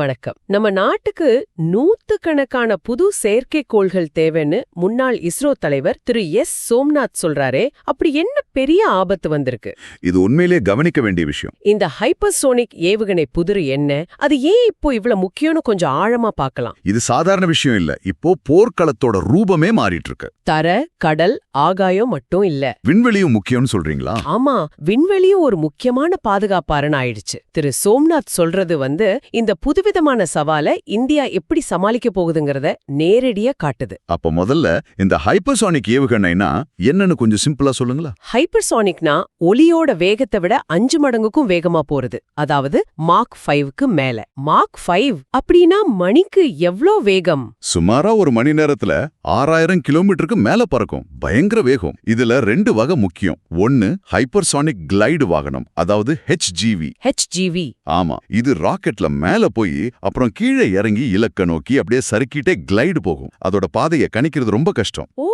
வணக்கம். நம்ம நாட்டுக்கு நூத்துக்கணக்கான புது செயற்கைக்கோள்கள் தேவைன்னு முன்னாள் இஸ்ரோ தலைவர் திரு எஸ். சோம்நாத் சொல்றாரே அப்படி என்ன பெரிய ஆபத்து வந்திருக்கு? இது உண்மையிலே கவனிக்க வேண்டிய விஷயம். இந்த ஹைப்பர்சோனிக் ஏவுகணை புதிர் என்ன? அது ஏன் இப்போ இவ்வளவு முக்கியம்னு கொஞ்சம் ஆழமா பார்க்கலாம். இது சாதாரண விஷயம் இல்ல. இப்போ போர்க்களத்தோட ரூபமே மாறிட்டு இருக்கு தர கடல் ஆகாயம் மட்டும் இல்ல. விண்வெளியும் முக்கியம்னு சொல்றீங்களா? ஆமா விண்வெளியும் ஒரு முக்கியமான பாதுகாப்பாரன் ஆயிடுச்சு. திரு சோம்நாத் சொல்றது வந்து இந்த புதுவிதமான சவாலை இந்தியா எப்படி சமாளிக்க போகுதுங்கிறத நேரடியா காட்டுது. அப்ப முதல்ல இந்த ஹைப்பர்சானிக் ஏவுகணைனா என்னன்னு கொஞ்சம் சிம்பிளா சொல்லுங்களா ஹைப்பர்சானிக்னா ஒலியோட வேகத்தை விட அஞ்சு மடங்குக்கும் வேகமா போறது. அதாவது மாக் ஃபைவ்க்கு மேல. மாக் ஃபைவ் அப்படின்னா மணிக்கு எவ்ளோ வேகம்? சுமாரா ஒரு மணி நேரத்துல ஆறாயிரம் கிலோமீட்டருக்கு மேல பறக்கும். பயங்கர வேகம். இதுல ரெண்டு வகை முக்கியம். ஒன்னு ஹைப்பர்சானிக் கிளைடு வாகனம் அதாவது ஹெச்ஜிவி ஹெச்ஜிவி ஆமா இது ராக்கெட்ல மேல போய் அப்புறம் கீழே இறங்கி இலக்க நோக்கி அப்படியே சறுக்கிட்டே கிளைடு போகும். அதோட பாதையை கணிக்கிறது ரொம்ப கஷ்டம். ஓ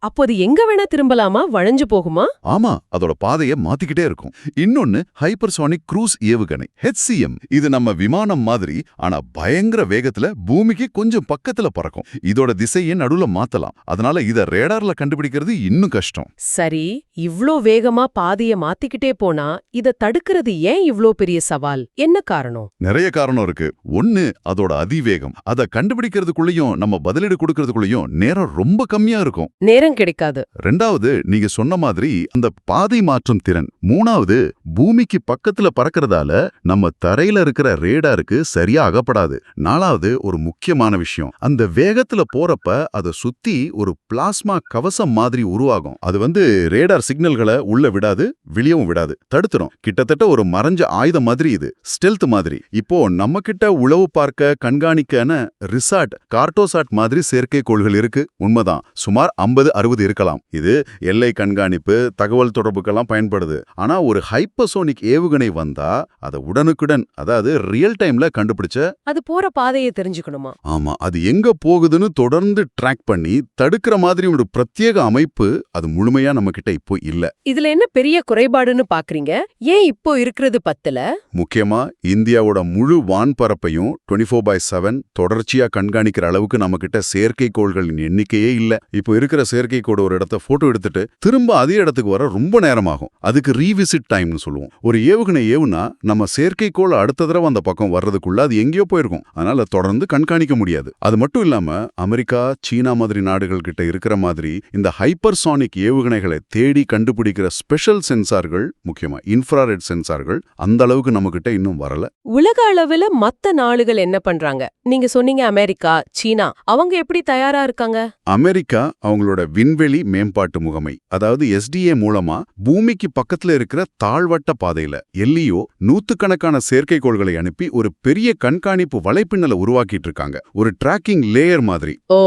அப்போ அது எங்க வேணா திரும்பலாமா? வளைஞ்சு போகுமா? ஆமா அதோட பாதையை மாத்திக்கிட்டே இருக்கும். இன்னொன்னு ஹைப்பர்சானிக் க்ரூஸ் ஏவுகணை HCM இது நம்ம விமானம் மாதிரி ஆனா பயங்கர வேகத்துல பூமிக்கு கொஞ்சம் பக்கத்துல பறக்கும். இதோட திசையை நடுவுல மாத்தலாம். அதனால இத ரேடார்ல கண்டுபிடிக்கிறது இன்னும் கஷ்டம். சரி இவ்ளோ வேகமா பாதைய மாத்திக்கிட்டே போனா இத தடுக்கிறது ஏன் இவ்ளோ பெரிய சவால்? என்ன காரணம்? நிறைய காரணம் இருக்கு. ஒன்னு அதோட அதிவேகம். அதை கண்டுபிடிக்கிறதுக்குள்ளயும் நம்ம பதிலீடு கொடுக்கறதுக்குள்ளயும் நேரம் ரொம்ப கம்மியா இருக்கும். நேரம் கிடைக்காது. ரெண்டாவது நீங்க சொன்ன மாதிரி அந்த பாதை மாற்றும் திறன். மூணாவது பூமிக்கு பக்கத்துல பறக்கறதால நம்ம தரையில இருக்கிற ரேடாருக்கு சரியா அகப்படாது. நாலாவது ஒரு முக்கியமான விஷயம். அந்த வேகத்துல போறப்ப அதை சுத்தி ஒரு பிளாஸ்மா கவசம் மாதிரி உருவாகும். அது வந்து ரேடார் சிக்னல்களை உள்ள விடாது வெளியவும் விடாது. தடுத்துரும். கிட்டத்தட்ட ஒரு மறைஞ்ச ஆயுதம் மாதிரி இது. ஸ்டெல்த் மாதிரி. இப்போ நம்ம கிட்ட உளவு பார்க்க கண்காணிக்கன ரிசார்ட் கார்டோசாட் மாதிரி செயற்கைக்கோள்கள் இருக்கு. உண்மைதான். சுமார் ஐம்பது அறுபது இருக்கலாம். இது எல்லை கண்காணிப்பு தகவல் தொடர்புக்கெல்லாம் பயன்படுது. ஆனா ஒரு ஹைப்பர்சோனிக் ஏவுகணை வந்தா அதை உடனுக்குடன் அதாவது ரியல் டைம்ல கண்டுபிடிச்ச அது போற பாதையை தெரிஞ்சுக்கணுமா? ஆமா. அது எங்க போகுதுன்னு தொடர்ந்து ட்ராக் பண்ணி தடுக்கிற மாதிரி ஒரு பிரத்யேக அமைப்பு அது முழுமையா நம்ம கிட்ட இப்போ இல்ல. இதுல என்ன பெரிய குறைபாடுன்னு பாக்குறீங்க? ஏன் இப்போ இருக்கிறது பத்தல? முக்கியமா இந்தியாவோட முழு வான்பரப்பையும் டுவெண்ட்டி ஃபோர் பை செவன் தொடர்ச்சியா கண்காணிக்கிற அளவுக்கு நம்ம கிட்ட செயற்கைக்கோள்களின் எண்ணிக்கையே இல்ல. இப்போ இருக்கிற செயற்கைக்கோடு ஒரு இடத்த போட்டோ எடுத்துட்டு திரும்ப அதே இடத்துக்கு வர ரொம்ப நேரமாகும். அதுக்கு ரீவிசிட் டைம்னு சொல்லுவோம். ஒரு ஏவுகணை ஏவுனா நம்ம செயற்கைக்கோள் அடுத்த தடவை அந்த பக்கம் வர்றதுக்குள்ள அது எங்கேயோ போயிருக்கும். அதனால தொடர்ந்து கண்காணிக்க முடியாது. அது மட்டும் இல்லாம அமெரிக்கா சீனா மாதிரி நாடுகள் கிட்ட இருக்கிற மாதிரி இந்த ஹைப்பர்சானிக் ஏவுகணைகளை தேடி கண்டுபிடிக்கிற ஸ்பெஷல் சென்சார்கள் முக்கியமா இன்ஃப்ராரெட் சென்சார்கள் அந்த அளவுக்கு நம்ம கிட்ட இன்னும் வரல. உலக அளவில் மத்த நாடுகள் என்ன பண்றாங்க? நீங்க சொன்னீங்க அமெரிக்கா சீனா. அவங்க எப்படி தயாரா இருக்காங்க? அமெரிக்கா அவங்களோட விண்வெளி மேம்பாட்டு முகமை அதாவது எஸ்டிஏ மூலமா பூமிக்கு பக்கத்துல இருக்கிற தாழ்வட்ட பாதையில எல்லியோ நூத்துக்கணக்கான செயற்கைக்கோள்களை அனுப்பி ஒரு பெரிய கண்காணிப்பு வலைப்பின்னலை உருவாக்கிட்டு இருக்காங்க. ஒரு டிராக்கிங் லேயர் மாதிரி. ஓ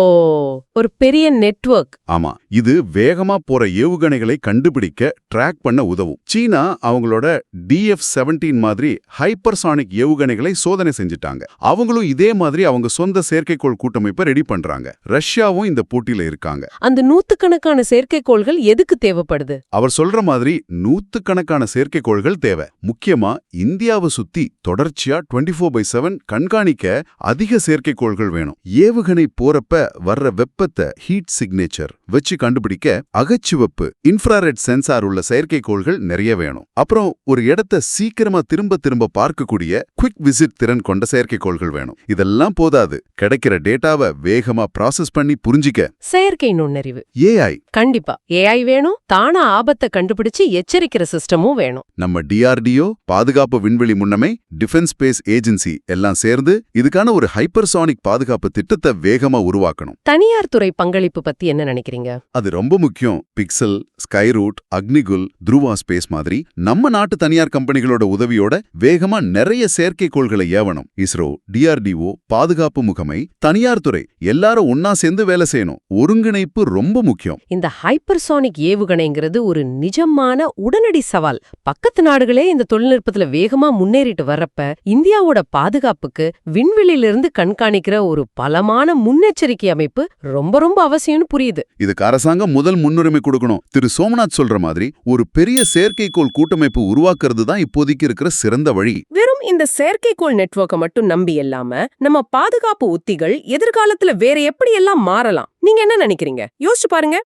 ஒரு பெரிய நெட்வொர்க் ஆமா இது வேகமா போற ஏவுகணைகளை கண்டுபிடிக்க ட்ராக் பண்ண உதவும். சீனா அவங்களோட டிஎஃப் செவன்டீன் மாதிரி ஹைப்பர்சானிக் ஏவுகணைகளை சோதனை செஞ்சுட்டாங்க அவங்களும் இதே மாதிரி அவங்க சொந்த செயற்கைக்கோள் கூட்டமைப்பை ரெடி பண்றாங்க. ரஷ்யாவும் இந்த போட்டியில இருக்காங்க. அந்த நூத்துக்கணக்கான செயற்கைக்கோள்கள் எதுக்கு தேவைப்படுது? அவர் சொல்ற மாதிரி நூத்துக்கணக்கான செயற்கைக்கோள்கள் தேவை. முக்கியமா இந்தியாவை சுத்தி தொடர்ச்சியா டுவெண்ட்டி ஃபோர் பை செவன் கண்காணிக்க அதிக செயற்கைக்கோள்கள் வேணும். ஏவுகணை போறப்ப வர்ற வெப்பத்தை ஹீட் சிக்னேச்சர் வச்சு கண்டுபிடிக்க அகச்சிவப்பு இன்ஃப்ராரெட் சென்சார் உள்ள செயற்கைக்கோள்கள் நிறைய வேணும். அப்புறம் ஒரு இடத்த சீக்கிரமா திரும்ப திரும்ப பார்க்கக்கூடிய குவிக் விசிட் திறன் கொண்ட செயற்கைக்கோள்கள் வேணும். இதெல்லாம் போதாது. கிடைக்கிற டேட்டாவை வேகமா ப்ராசஸ் பண்ணி புரிஞ்சிக்க. செயற்கை நுண்ணறிவு. ஏஐ கண்டிப்பா. ஏஐ வேணும் தானா ஆபத்தை கண்டுபிடிச்சு எச்சரிக்கிற சிஸ்டமும் வேணும். நம்ம டிஆர்டிஓ பாதுகாப்பு விண்வெளி முன்னமே டிஃபென்ஸ் ஸ்பேஸ் ஏஜென்சி எல்லாம் சேர்ந்து இதுக்கான ஒரு ஹைப்பர்சானிக் பாதுகாப்பு திட்டத்தை வேகமா உருவாக்கணும். தனியார் துறை பங்களிப்பு பத்தி என்ன நினைக்கிறீங்க? அது ரொம்ப முக்கியம். Pixxel Skyroot Agnikul Dhruva space மாதிரி நம்ம நாட்டு தனியார் கம்பெனிகளோட உதவியோட வேகமா நிறைய செயற்கைக்கோள்களை ஏவணும். இஸ்ரோ டிஆர்டிஓ பாதுகாப்பு முகமை தனியார் துறை எல்லாரும் ஒன்னா சேர்ந்து வேலை செய்யணும். ஒருங்கிணைப்பு ரொம்ப முக்கியம். இந்த ஹைப்பர்சானிக் ஏவுகணைங்கிறது ஒரு நிஜமான உடனடி சவால். பக்கத்து நாடுகளே இந்த தொழில்நுட்பத்துல வேகமா முன்னேறிட்டு வர்றப்ப இந்தியாவோட பாதுகாப்புக்கு விண்வெளியிலிருந்து கண்காணிக்கிற ஒரு பலமான முன்னெச்சரிக்கை அமைப்பு ரொம்ப ரொம்ப அவசியம்னு புரியுது. இதுக்கு அரசாங்கம் முதல் முன்னுரிமை கொடுக்கணும். திரு. சோமநாத் சொல்ற மாதிரி ஒரு பெரிய செயற்கைக்கோள் கூட்டமைப்பு உருவாக்குறது தான் இப்போதைக்கு இருக்கிற சிறந்த வழி. வெறும் இந்த செயற்கைக்கோள் நெட்வொர்க்கை மட்டும் நம்பி இல்லாம நம்ம பாதுகாப்பு உத்திகள் எதிர்காலத்துல வேற எப்படி எல்லாம் மாறலாம்? நீங்க என்ன நினைக்கிறீங்க? யோசிச்சு பாருங்க.